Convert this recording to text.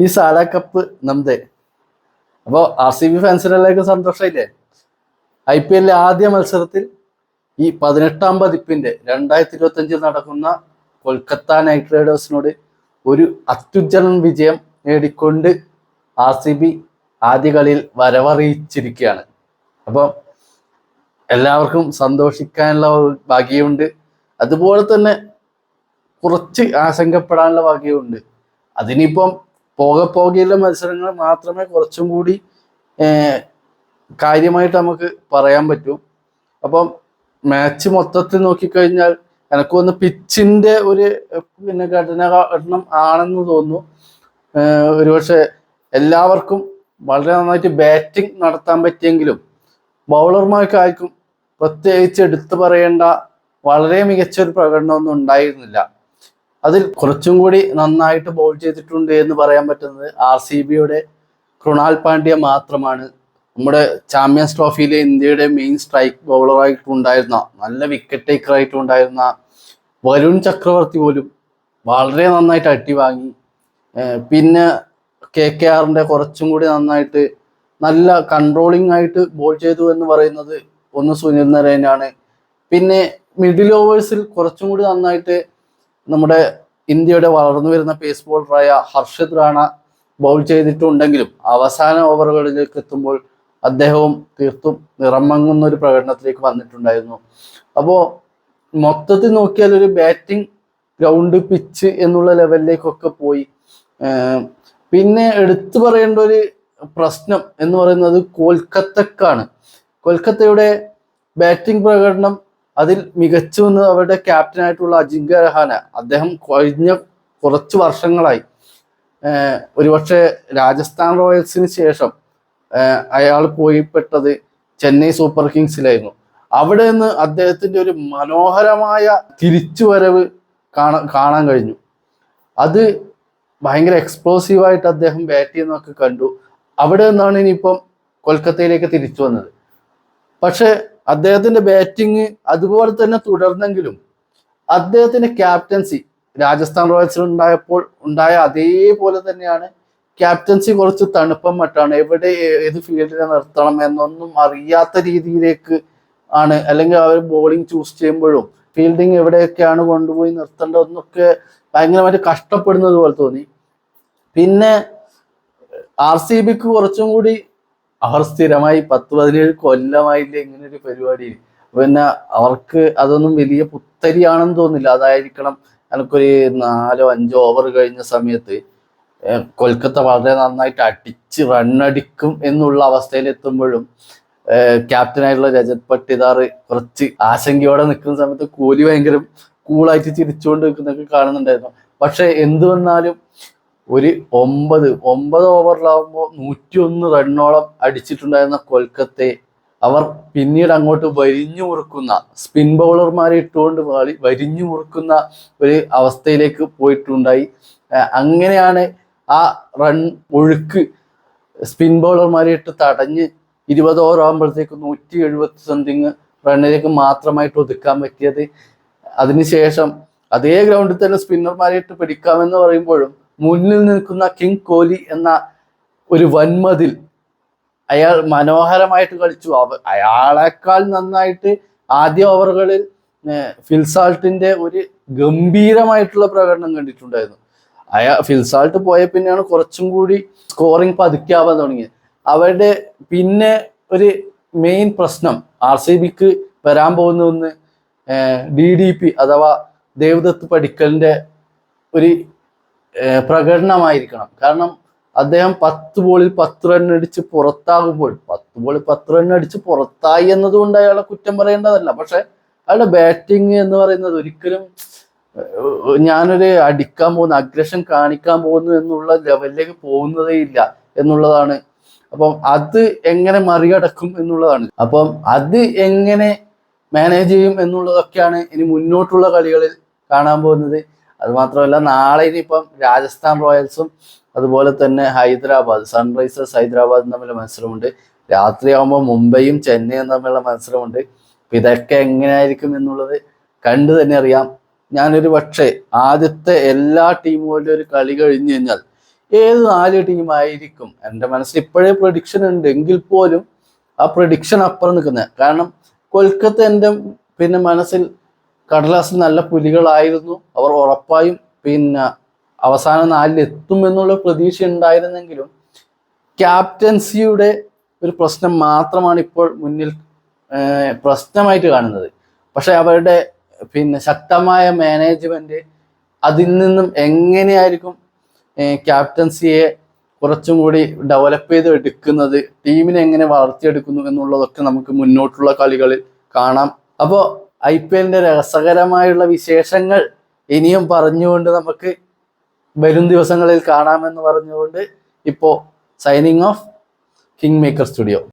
ഈ സാല കപ്പ് നമ്മുടെ അപ്പോൾ ആർ സി ബി ഫാൻസിനെല്ലാവർക്കും സന്തോഷമില്ലേ ഐ പി എല്ലിലെ ആദ്യ മത്സരത്തിൽ ഈ പതിനെട്ടാം പതിപ്പിന്റെ രണ്ടായിരത്തി ഇരുപത്തി അഞ്ചിൽ നടക്കുന്ന കൊൽക്കത്ത നൈറ്റ് റൈഡേഴ്സിനോട് ഒരു അത്യുജ്ജലൻ വിജയം നേടിക്കൊണ്ട് ആർ സി ബി ആദ്യ കളിയിൽ വരവറിയിച്ചിരിക്കുകയാണ്. അപ്പോൾ എല്ലാവർക്കും സന്തോഷിക്കാനുള്ള ഭാഗ്യമുണ്ട്. അതുപോലെ തന്നെ കുറച്ച് ആശങ്കപ്പെടാനുള്ള ഭാഗ്യമുണ്ട്. അതിനിപ്പം പോകെ പോകെയുള്ള മത്സരങ്ങൾ മാത്രമേ കുറച്ചും കൂടി കാര്യമായിട്ട് നമുക്ക് പറയാൻ പറ്റൂ. അപ്പം മാച്ച് മൊത്തത്തിൽ നോക്കിക്കഴിഞ്ഞാൽ എനിക്ക് തോന്നുന്നു പിച്ചിന്റെ ഒരു പിന്നെ ഘടന ഘടനം ആണെന്ന് തോന്നുന്നു. ഒരുപക്ഷെ എല്ലാവർക്കും വളരെ നന്നായിട്ട് ബാറ്റിംഗ് നടത്താൻ പറ്റിയെങ്കിലും ബൗളർമാർക്കായിരിക്കും പ്രത്യേകിച്ച് എടുത്തു പറയേണ്ട വളരെ മികച്ച ഒരു പ്രകടനമൊന്നും ഉണ്ടായിരുന്നില്ല. അതിൽ കുറച്ചും കൂടി നന്നായിട്ട് ബോൾ ചെയ്തിട്ടുണ്ട് എന്ന് പറയാൻ പറ്റുന്നത് ആർ സി ബിയുടെ കൃണാൽ പാണ്ഡ്യ മാത്രമാണ്. നമ്മുടെ ചാമ്പ്യൻസ് ട്രോഫിയിലെ ഇന്ത്യയുടെ മെയിൻ സ്ട്രൈക്ക് ബൗളറായിട്ടുണ്ടായിരുന്ന നല്ല വിക്കറ്റ് ടേക്കർ ആയിട്ടുണ്ടായിരുന്ന വരുൺ ചക്രവർത്തി പോലും വളരെ നന്നായിട്ട് അട്ടി വാങ്ങി. പിന്നെ കെ കെ ആറിന്റെ കുറച്ചും കൂടി നന്നായിട്ട് നല്ല കൺട്രോളിംഗ് ആയിട്ട് ബോൾ ചെയ്തു എന്ന് പറയുന്നത് ഒന്ന് സുനിൽ നരേനാണ് പിന്നെ മിഡിൽ ഓവേഴ്സിൽ കുറച്ചും കൂടി നന്നായിട്ട് നമ്മുടെ ഇന്ത്യയുടെ വളർന്നു വരുന്ന പേസ് ബോളറായ ഹർഷിത് റാണ ബൗൾ ചെയ്തിട്ടുണ്ടെങ്കിലും അവസാന ഓവറുകളിലേക്ക് എത്തുമ്പോൾ അദ്ദേഹവും തീർത്തും നിറം മങ്ങുന്ന ഒരു പ്രകടനത്തിലേക്ക് വന്നിട്ടുണ്ടായിരുന്നു. അപ്പോൾ മൊത്തത്തിൽ നോക്കിയാൽ ഒരു ബാറ്റിംഗ് ഗ്രൗണ്ട് പിച്ച് എന്നുള്ള ലെവലിലേക്കൊക്കെ പോയി. പിന്നെ എടുത്തു പറയേണ്ട ഒരു പ്രശ്നം എന്ന് പറയുന്നത് കൊൽക്കത്തക്കാണ്. കൊൽക്കത്തയുടെ ബാറ്റിംഗ് പ്രകടനം അതിൽ മികച്ചു എന്ന് അവരുടെ ക്യാപ്റ്റനായിട്ടുള്ള അജിങ്ക്യ രഹാന. അദ്ദേഹം കഴിഞ്ഞ കുറച്ച് വർഷങ്ങളായി ഒരുപക്ഷെ രാജസ്ഥാൻ റോയൽസിന് ശേഷം അയാൾ പോയിപ്പെട്ടത് ചെന്നൈ സൂപ്പർ കിങ്സിലായിരുന്നു. അവിടെ നിന്ന് അദ്ദേഹത്തിന്റെ ഒരു മനോഹരമായ തിരിച്ചുവരവ് കാണാൻ കാണാൻ കഴിഞ്ഞു. അത് ഭയങ്കര എക്സ്പ്ലോസീവായിട്ട് അദ്ദേഹം ബാറ്റ് ചെയ്യുന്നതൊക്കെ കണ്ടു. അവിടെ നിന്നാണ് ഇനിയിപ്പം കൊൽക്കത്തയിലേക്ക് തിരിച്ചു വന്നത്. പക്ഷെ അദ്ദേഹത്തിന്റെ ബാറ്റിംഗ് അതുപോലെ തന്നെ തുടർന്നെങ്കിലും അദ്ദേഹത്തിന്റെ ക്യാപ്റ്റൻസി രാജസ്ഥാൻ റോയൽസിൽ ഉണ്ടായപ്പോൾ ഉണ്ടായ അതേപോലെ തന്നെയാണ് ക്യാപ്റ്റൻസി കുറച്ച് തണുപ്പം മറ്റാണ് എവിടെ ഏത് ഫീൽഡിനെ നിർത്തണം എന്നൊന്നും അറിയാത്ത രീതിയിലേക്ക് ആണ്. അല്ലെങ്കിൽ അവർ ബോളിംഗ് ചൂസ് ചെയ്യുമ്പോഴും ഫീൽഡിങ് എവിടെയൊക്കെയാണ് കൊണ്ടുപോയി നിർത്തേണ്ടതെന്നൊക്കെ ഭയങ്കരമായിട്ട് കഷ്ടപ്പെടുന്നത് പോലെ തോന്നി. പിന്നെ ആർ സി ബിക്ക് കുറച്ചും കൂടി അവർ സ്ഥിരമായി പത്ത് പതിനേഴ് കൊല്ലമായില്ലേ ഇങ്ങനെ ഒരു പരിപാടി പിന്നെ അവർക്ക് അതൊന്നും വലിയ പുത്തരിയാണെന്ന് തോന്നില്ല അതായിരിക്കണം എനിക്കൊരു നാലോ അഞ്ചോ ഓവർ കഴിഞ്ഞ സമയത്ത് കൊൽക്കത്ത വളരെ നന്നായിട്ട് അടിച്ച് റണ്ണടിക്കും എന്നുള്ള അവസ്ഥയിൽ എത്തുമ്പോഴും ക്യാപ്റ്റനായിട്ടുള്ള രജത് പട്ടിദാർ കുറച്ച് ആശങ്കയോടെ നിൽക്കുന്ന സമയത്ത് കോഹ്ലി ഭയങ്കര കൂളായിട്ട് ചിരിച്ചുകൊണ്ട് നിൽക്കുന്നൊക്കെ കാണുന്നുണ്ടായിരുന്നു. പക്ഷെ എന്ത് വന്നാലും ഒരു ഒമ്പത് ഒമ്പത് ഓവറിലാവുമ്പോൾ നൂറ്റി ഒന്ന് റണ്ണോളം അടിച്ചിട്ടുണ്ടായിരുന്ന കൊൽക്കത്തയെ അവർ പിന്നീട് അങ്ങോട്ട് വരിഞ്ഞു മുറുക്കുന്ന സ്പിൻ ബൗളർമാരെ ഇട്ടുകൊണ്ട് വാളി വരിഞ്ഞു മുറുക്കുന്ന ഒരു അവസ്ഥയിലേക്ക് പോയിട്ടുണ്ടായി. അങ്ങനെയാണ് ആ റൺ ഒഴുക്ക് സ്പിൻ ബൗളർമാരെ ഇട്ട് തടഞ്ഞ് ഇരുപത് ഓവർ ആകുമ്പോഴത്തേക്ക് നൂറ്റി എഴുപത്തി സംതിങ് റണ്ണിലേക്ക് മാത്രമായിട്ട് ഒതുക്കാൻ പറ്റിയത്. അതിനുശേഷം അതേ ഗ്രൗണ്ടിൽ തന്നെ സ്പിന്നർമാരെ ഇട്ട് പിടിക്കാമെന്ന് പറയുമ്പോഴും മുന്നിൽ നിൽക്കുന്ന കിങ് കോഹ്ലി എന്ന ഒരു വന്മതിൽ അയാൾ മനോഹരമായിട്ട് കളിച്ചു. അവ അയാളെക്കാൾ നന്നായിട്ട് ആദ്യ ഓവറുകളിൽ ഫിൽസാൾട്ടിന്റെ ഒരു ഗംഭീരമായിട്ടുള്ള പ്രകടനം കണ്ടിട്ടുണ്ടായിരുന്നു. അയാൾ ഫിൽസാൾട്ട് പോയ പിന്നെയാണ് കുറച്ചും കൂടി സ്കോറിംഗ് പതുക്കാവാൻ തുടങ്ങിയത്. അവരുടെ പിന്നെ ഒരു മെയിൻ പ്രശ്നം ആർ സി ബിക്ക് വരാൻ പോകുന്ന ഡി ഡി പി അഥവാ ദേവദത്ത് പടിക്കലിന്റെ ഒരു പ്രകടനമായിരിക്കണം. കാരണം അദ്ദേഹം പത്ത് ബോളിൽ പത്ത് റൺ അടിച്ച് പുറത്താകുമ്പോൾ പത്ത് ബോളിൽ പത്ത് റൺ അടിച്ച് പുറത്തായി എന്നതുകൊണ്ട് അയാളെ കുറ്റം പറയേണ്ടതല്ല. പക്ഷെ അയാളുടെ ബാറ്റിംഗ് എന്ന് പറയുന്നത് ഒരിക്കലും ഞാനൊരു അടിക്കാൻ പോകുന്ന അഗ്രഷൻ കാണിക്കാൻ പോകുന്നു എന്നുള്ള ലെവലിലേക്ക് പോകുന്നതേ ഇല്ല എന്നുള്ളതാണ്. അപ്പം അത് എങ്ങനെ മറികടക്കും എന്നുള്ളതാണ്. അപ്പം അത് എങ്ങനെ മാനേജ് ചെയ്യും എന്നുള്ളതൊക്കെയാണ് ഇനി മുന്നോട്ടുള്ള കളികളിൽ കാണാൻ പോകുന്നത്. അത് മാത്രമല്ല നാളെ ഇനിയിപ്പം രാജസ്ഥാൻ റോയൽസും അതുപോലെ തന്നെ ഹൈദരാബാദ് സൺറൈസേഴ്സ് ഹൈദരാബാദും തമ്മിലുള്ള മത്സരമുണ്ട്. രാത്രിയാകുമ്പോൾ മുംബൈയും ചെന്നൈയും തമ്മിലുള്ള മത്സരമുണ്ട്. അപ്പം ഇതൊക്കെ എങ്ങനെയായിരിക്കും എന്നുള്ളത് കണ്ടു തന്നെ അറിയാം. ഞാനൊരു പക്ഷേ ആദ്യത്തെ എല്ലാ ടീമുകളുടെ ഒരു കളി കഴിഞ്ഞു കഴിഞ്ഞാൽ ഏത് നാല് ടീമായിരിക്കും? എന്റെ മനസ്സിൽ ഇപ്പോഴേ പ്രൊഡിക്ഷൻ ഉണ്ട്. എങ്കിൽ പോലും ആ പ്രൊഡിക്ഷൻ അപ്പുറം നിൽക്കുന്നത്. കാരണം കൊൽക്കത്ത എന്റെ പിന്നെ മനസ്സിൽ കടലാസിൽ നല്ല പുലികളായിരുന്നു. അവർ ഉറപ്പായും പിന്നെ അവസാന നാലിൽ എത്തും എന്നുള്ള പ്രതീക്ഷ ഉണ്ടായിരുന്നെങ്കിലും ക്യാപ്റ്റൻസിയുടെ ഒരു പ്രശ്നം മാത്രമാണ് ഇപ്പോൾ മുന്നിൽ പ്രശ്നമായിട്ട് കാണുന്നത്. പക്ഷെ അവരുടെ പിന്നെ ശക്തമായ മാനേജ്മെന്റ് അതിൽ നിന്നും എങ്ങനെയായിരിക്കും ക്യാപ്റ്റൻസിയെ കുറച്ചും കൂടി ഡെവലപ്പ് ചെയ്ത് എടുക്കുന്നത് ടീമിനെ എങ്ങനെ വളർത്തിയെടുക്കുന്നു എന്നുള്ളതൊക്കെ നമുക്ക് മുന്നോട്ടുള്ള കളികളിൽ കാണാം. അപ്പോൾ ഐ പി എല്ലിന്റെ രസകരമായുള്ള വിശേഷങ്ങൾ ഇനിയും പറഞ്ഞുകൊണ്ട് നമുക്ക് വരും ദിവസങ്ങളിൽ കാണാമെന്ന് പറഞ്ഞുകൊണ്ട് ഇപ്പോൾ signing off King Maker Studio